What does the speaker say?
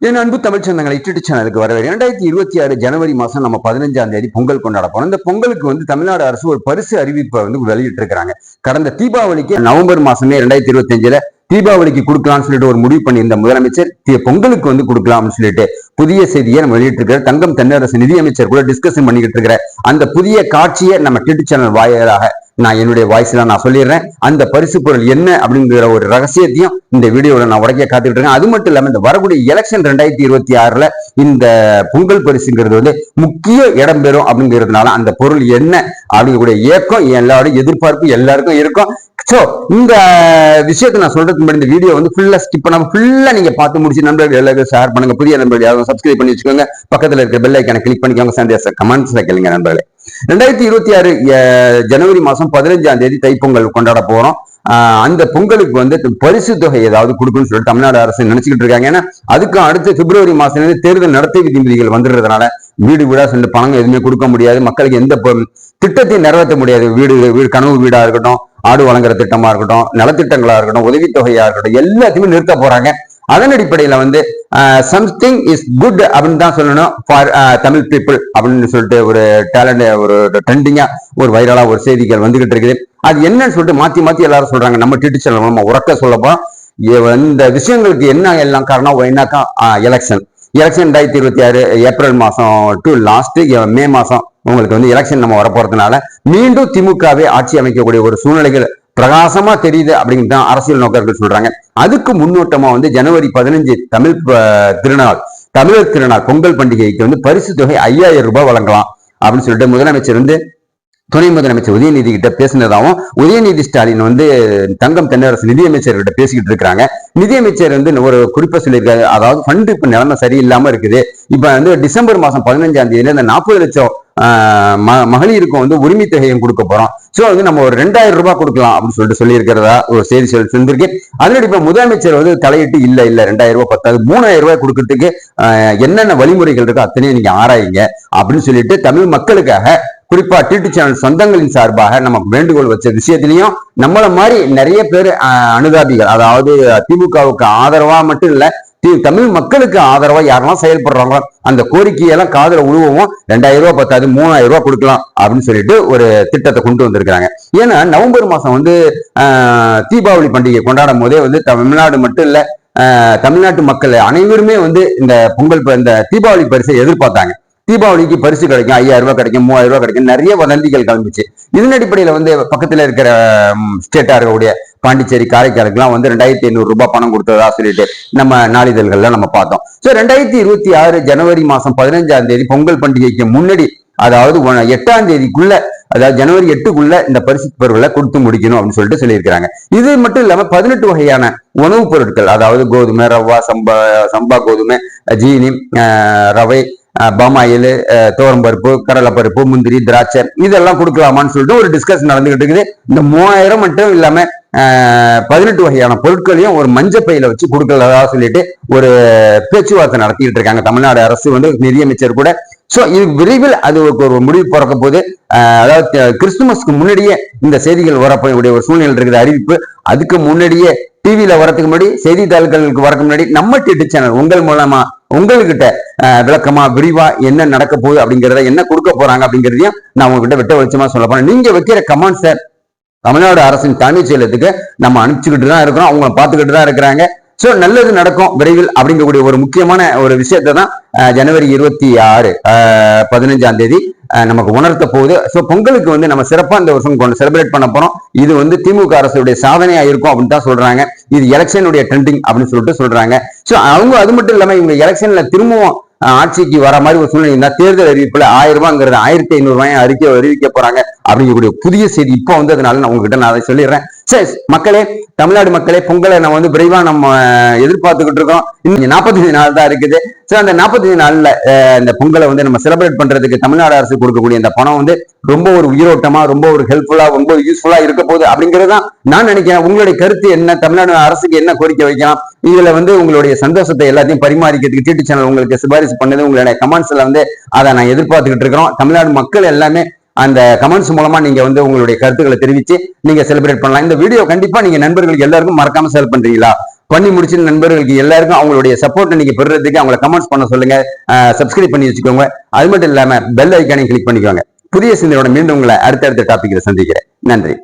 என் அன்பு தமிழ் சொந்தங்களை இட்டு சேனலுக்கு வரவேன் இரண்டாயிரத்தி இருபத்தி ஆறு ஜனவரி மாதம் நம்ம பதினஞ்சாம் தேதி பொங்கல் கொண்டாட போறோம் இந்த பொங்கலுக்கு வந்து தமிழ்நாடு அரசு ஒரு பரிசு அறிவிப்பை வந்து வெளியிட்டு இருக்காங்க கடந்த தீபாவளிக்கு நவம்பர் மாசமே ரெண்டாயிரத்தி இருபத்தி அஞ்சுல தீபாவளிக்கு கொடுக்கலாம்னு சொல்லிட்டு ஒரு முடிவு பண்ணியிருந்த முதலமைச்சர் பொங்கலுக்கு வந்து கொடுக்கலாம்னு சொல்லிட்டு புதிய செய்தியை நம்ம வெளியிட்டிருக்கிற தங்கம் தென்னரசு நிதியமைச்சர் கூட டிஸ்கஷன் பண்ணிக்கிட்டு இருக்கிற அந்த புதிய காட்சியை நம்ம டிட்டு சேனல் வாயிலாக நான் என்னுடைய வாய்ஸ்ல நான் சொல்லிடுறேன். அந்த பரிசு பொருள் என்ன அப்படிங்கிற ஒரு ரகசியத்தையும் இந்த வீடியோவில் நான் உடைக்க காத்துக்கிட்டு இருக்கேன். அது மட்டும் இல்லாமல் இந்த வரக்கூடிய எலெக்ஷன் ரெண்டாயிரத்தி இருபத்தி ஆறில் இந்த பொங்கல் பரிசுங்கிறது வந்து முக்கிய இடம் பெறும் அப்படிங்கிறதுனால அந்த பொருள் என்ன அப்படிங்கக்கூடிய ஏக்கம் எல்லாரும் எதிர்பார்ப்பு எல்லாருக்கும் இருக்கும். சோ இந்த விஷயத்தை நான் சொல்றதுக்கு முன்னாடி இந்த வீடியோ வந்து ஃபுல்லாக ஸ்கிப் பண்ணாமல் ஃபுல்லாக நீங்கள் பார்த்து முடிச்சு நண்பர்கள் எல்லாருக்கும் ஷேர் பண்ணுங்க. புதிய நண்பர்கள் யாரும் சப்ஸ்கிரைப் பண்ணி வச்சுக்கோங்க. பக்கத்தில் இருக்கிற பெல் ஐக்கான கிளிக் பண்ணிக்கோங்க. சந்தேச கமெண்ட்ஸில் கேளுங்க நண்பர்களே. ரெண்டாயிரத்தி இருபத்தி ஆறு ஜனவரி மாதம் பதினஞ்சாம் தேதி தைப்பொங்கல் கொண்டாட போகிறோம் அந்த பொங்கலுக்கு வந்து பரிசு தொகை ஏதாவது கொடுக்கணும்னு சொல்லிட்டு தமிழ்நாடு அரசு நினைச்சுக்கிட்டு இருக்காங்க. ஏன்னா அதுக்கு அடுத்து பிப்ரவரி மாசம் தேர்தல் நடத்தை விதிமுறைகள் வந்துடுறதுனால வீடு வீடா சென்று பணம் எதுவுமே கொடுக்க முடியாது. மக்களுக்கு எந்த திட்டத்தையும் நிறைவேற்ற முடியாது. வீடு வீடு கனவு வீடா இருக்கட்டும் ஆடு வழங்குற திட்டமா இருக்கட்டும் நலத்திட்டங்களா இருக்கட்டும் உதவித்தொகையா இருக்கட்டும் எல்லாத்தையுமே நிறுத்த போறாங்க. அதன் அடிப்படையில வந்து சம்திங் இஸ் குட் அப்படின்னு தான் சொல்லணும். ஃபார் தமிழ் பீப்புள் அப்படின்னு சொல்லிட்டு ஒரு டேலண்ட் ஒரு ட்ரெண்டிங்கா ஒரு வைரலா ஒரு செய்திகள் வந்துகிட்டு இருக்குது. அது என்னன்னு சொல்லிட்டு மாத்தி மாத்தி எல்லாரும் சொல்றாங்க. நம்ம டிடி சேனல் மூலமா உறக்க சொல்லப்போ இந்த விஷயங்களுக்கு என்ன எல்லாம் காரணம்? என்னக்கா? எலெக்ஷன் எலெக்ஷன் ரெண்டாயிரத்தி இருபத்தி ஆறு ஏப்ரல் மாசம் டு லாஸ்ட் மே மாசம். உங்களுக்கு வந்து எலெக்ஷன் நம்ம வரப்போறதுனால மீண்டும் திமுகவே ஆட்சி அமைக்கக்கூடிய ஒரு சூழ்நிலைகள் பிரகாசமா தெரியுது அப்படின்னு தான் அரசியல் நோக்கர்கள் சொல்றாங்க. அதுக்கு முன்னோட்டமா வந்து ஜனவரி பதினஞ்சு தமிழ் திருநாள் தமிழர் திருநாள் பொங்கல் பண்டிகைக்கு வந்து பரிசு தொகை ஐயாயிரம் ரூபாய் வழங்கலாம் அப்படின்னு சொல்லிட்டு முதலமைச்சர் வந்து துணை முதலமைச்சர் உதயநிதி கிட்ட பேசினதாகவும் உதயநிதி ஸ்டாலின் வந்து தங்கம் தென்னரசு நிதியமைச்சர் கிட்ட பேசிக்கிட்டு இருக்காங்க நிதியமைச்சர் வந்து ஒரு குறிப்பை சொல்லியிருக்காரு. அதாவது ஃபண்ட் இப்போ நிலைமை சரியில்லாம இருக்குது. இப்ப வந்து டிசம்பர் மாசம் பதினஞ்சாம் தேதியில இந்த நாற்பது லட்சம் ம- மகளிருக்கும் வந்து உரிமை தொகையும் கொடுக்க போறோம். சோ வந்து நம்ம ஒரு ரெண்டாயிரம் ரூபாய் கொடுக்கலாம் அப்படின்னு சொல்லிட்டு சொல்லியிருக்கிறதா ஒரு செய்தி சொல்லி செஞ்சிருக்கு அதனடி இப்போ முதலமைச்சர் வந்து தலையிட்டு இல்ல இல்ல ரெண்டாயிரம் ரூபாய் பத்தாது. மூணாயிரம் ரூபாய் கொடுக்கறதுக்கு என்னென்ன வழிமுறைகள் இருக்கோ அத்தனையும் நீங்க ஆராயுங்க. அப்படின்னு சொல்லிட்டு தமிழ் மக்களுக்காக குறிப்பா டிடி சேனல் சொந்தங்களின் சார்பாக நம்ம வேண்டுகோள் வச்ச விஷயத்திலையும் நம்மள மாதிரி நிறைய பேர் அனுதாபிகள் அதாவது திமுகவுக்கு ஆதரவா மட்டும் இல்லை தமிழ் மக்களுக்கு ஆதரவா யாரெல்லாம் செயல்படுறாங்களோ அந்த கோரிக்கையெல்லாம் காதல உழுவவும் ரெண்டாயிரம் ரூபாய் பத்தாது மூணாயிரம் ரூபாய் கொடுக்கலாம் அப்படின்னு சொல்லிட்டு ஒரு திட்டத்தை கொண்டு வந்திருக்கிறாங்க. ஏன்னா நவம்பர் மாசம் வந்து தீபாவளி பண்டிகை கொண்டாடும் போதே வந்து தமிழ்நாடு மட்டும் இல்ல தமிழ்நாட்டு மக்கள் அனைவருமே வந்து இந்த பொங்கல் ப- இந்த தீபாவளி பரிசை எதிர்பார்த்தாங்க. தீபாவளிக்கு பரிசு கிடைக்கும் ஐயாயிரம் ரூபாய் கிடைக்கும் மூவாயிரம் ரூபாய் கிடைக்கும் நிறைய வதந்திகள் கிளம்பிச்சு இதன் அடிப்படையில் வந்து பக்கத்துல இருக்கிற ஸ்டேட்டா இருக்கக்கூடிய பாண்டிச்சேரி காரைக்காலுக்குலாம் வந்து ரெண்டாயிரத்தி ஐநூறு ரூபாய் பணம் கொடுத்ததா சொல்லிட்டு நம்ம நாளிதழ்கள்ல நம்ம பார்த்தோம். சோ ரெண்டாயிரத்தி இருபத்தி ஆறு ஜனவரி மாசம் பதினஞ்சாம் தேதி பொங்கல் பண்டிகைக்கு முன்னாடி அதாவது எட்டாம் தேதிக்குள்ள அதாவது ஜனவரி எட்டுக்குள்ள இந்த பரிசு பொருட்களை கொடுத்து முடிக்கணும் அப்படின்னு சொல்லிட்டு சொல்லியிருக்கிறாங்க. இது மட்டும் இல்லாம பதினெட்டு வகையான உணவுப் பொருட்கள் அதாவது கோதுமை ரவா சம்பா சம்பா கோதுமை ஜீனி ஆஹ் ரவை பாமாயில் துவரம்பருப்பு கடலைப்பருப்பு முந்திரி திராட்சை இதெல்லாம் கொடுக்கலாமான்னு சொல்லிட்டு ஒரு டிஸ்கஷன் நடந்துகிட்டு இருக்குது. இந்த மூவாயிரம் மட்டும் இல்லாம பதினெட்டு வகையான பொருட்களையும் ஒரு மஞ்சள் பையில வச்சு கொடுக்கலதா சொல்லிட்டு ஒரு பேச்சுவார்த்தை நடத்திட்டு இருக்காங்க. தமிழ்நாடு அரசு வந்து நிதியமைச்சர் கூட. சோ இது விரைவில் அது ஒரு முடிவு பிறக்க போது அதாவது கிறிஸ்துமஸ்க்கு முன்னாடியே இந்த செய்திகள் வரக்கூடிய ஒரு சூழ்நிலை இருக்குது அறிவிப்பு. அதுக்கு முன்னாடியே டிவியில வரதுக்கு முன்னாடி செய்தித்தாள்களுக்கு வரதுக்கு முன்னாடி நம்ம டிடி சேனல் உங்கள் மூலமா உங்ககிட்ட விளக்கமா விரிவா என்ன நடக்க போகுது அப்படிங்கிறத என்ன கொடுக்க போறாங்க அப்படிங்கிறதையும் நான் உங்ககிட்ட வெட்ட வெளிச்சமா சொல்ல போறேன். நீங்க வைக்கிற கமெண்ட்ஸை தமிழ்நாடு அரசின் தலைமைச் செயலத்துக்கு நம்ம அனுப்பிச்சுக்கிட்டு தான் இருக்கிறோம். அவங்க பார்த்துக்கிட்டு தான் இருக்கிறாங்க. சோ நல்லது நடக்கும் விரைவில் அப்படிங்கக்கூடிய ஒரு முக்கியமான ஒரு விஷயத்தை தான் ஜனவரி இருபத்தி ஆறு பதினஞ்சாம் தேதி நமக்கு உணர்த்த போகுது. ஸோ பொங்கலுக்கு வந்து நம்ம சிறப்பாக இந்த வருஷம் கொண்டு செலிப்ரேட் பண்ண போகிறோம் இது வந்து திமுக அரசுடைய சாதனையாக இருக்கும் அப்படின்னு தான் சொல்கிறாங்க இது எலெக்ஷனுடைய ட்ரெண்டிங் அப்படின்னு சொல்லிட்டு சொல்கிறாங்க ஸோ அவங்க அது மட்டும் இல்லாமல் இவங்க எலெக்ஷனில் திரும்பவும் ஆட்சிக்கு வர மாதிரி ஒரு சூழ்நிலை இருந்தால் தேர்தல் அறிவிப்பில் ஆயிரம் ரூபாங்கிறது ஆயிரத்தி ஐநூறு அறிக்கை அறிவிக்க போகிறாங்க அப்படிங்கக்கூடிய புதிய செய்தி இப்போ வந்து அதனால நான் உங்ககிட்ட நான் அதை சொல்லிடுறேன். சரி மக்களே தமிழ்நாடு மக்களே பொங்கலை நம்ம வந்து விரைவா நம்ம எதிர்பார்த்துக்கிட்டு இருக்கோம். இன்னும் நாற்பத்தஞ்சு நாள் தான் இருக்குது. சரி அந்த நாற்பத்தஞ்சு நாள்ல இந்த பொங்கலை வந்து நம்ம செலிப்ரேட் பண்றதுக்கு தமிழ்நாடு அரசு கொடுக்கக்கூடிய இந்த பணம் வந்து ரொம்ப ஒரு உயிரோட்டமா ரொம்ப ஒரு ஹெல்ப்ஃபுல்லா ரொம்ப யூஸ்ஃபுல்லா இருக்க போகுது அப்படிங்கிறது தான் நான் நினைக்கிறேன். உங்களுடைய கருத்து என்ன? தமிழ்நாடு அரசுக்கு என்ன கோரிக்கை வைக்கலாம்? இதுல வந்து உங்களுடைய சந்தோஷத்தை எல்லாத்தையும் பரிமாறிக்கிறதுக்கு டிடி சேனல் உங்களுக்கு சிபாரிசு பண்ணது உங்களுடைய கமெண்ட்ஸ்ல வந்து அதை நான் எதிர்பார்த்துக்கிட்டு இருக்கிறோம். தமிழ்நாடு மக்கள் எல்லாமே அந்த கமெண்ட்ஸ் மூலமா நீங்க வந்து உங்களுடைய கருத்துக்களை தெரிவிச்சு நீங்க செலிப்ரேட் பண்ணலாம். இந்த வீடியோ கண்டிப்பா நீங்க நண்பர்களுக்கு எல்லாருக்கும் மறக்காம ஷேர் பண்றீங்களா? பண்ணி முடிச்சு நண்பர்களுக்கு எல்லாருக்கும் அவங்களுடைய சப்போர்ட் நீங்க பெறுறதுக்கு அவங்கள கமெண்ட்ஸ் பண்ண சொல்லுங்க. சப்ஸ்கிரைப் பண்ணி வச்சுக்கோங்க. அது மட்டும் இல்லாம பெல் ஐக்கானையும் கிளிக் பண்ணிக்கோங்க. புதிய சிந்தனையோட மீண்டும் உங்களை அடுத்தடுத்த டாபிக்ல சந்திக்கிறேன். நன்றி.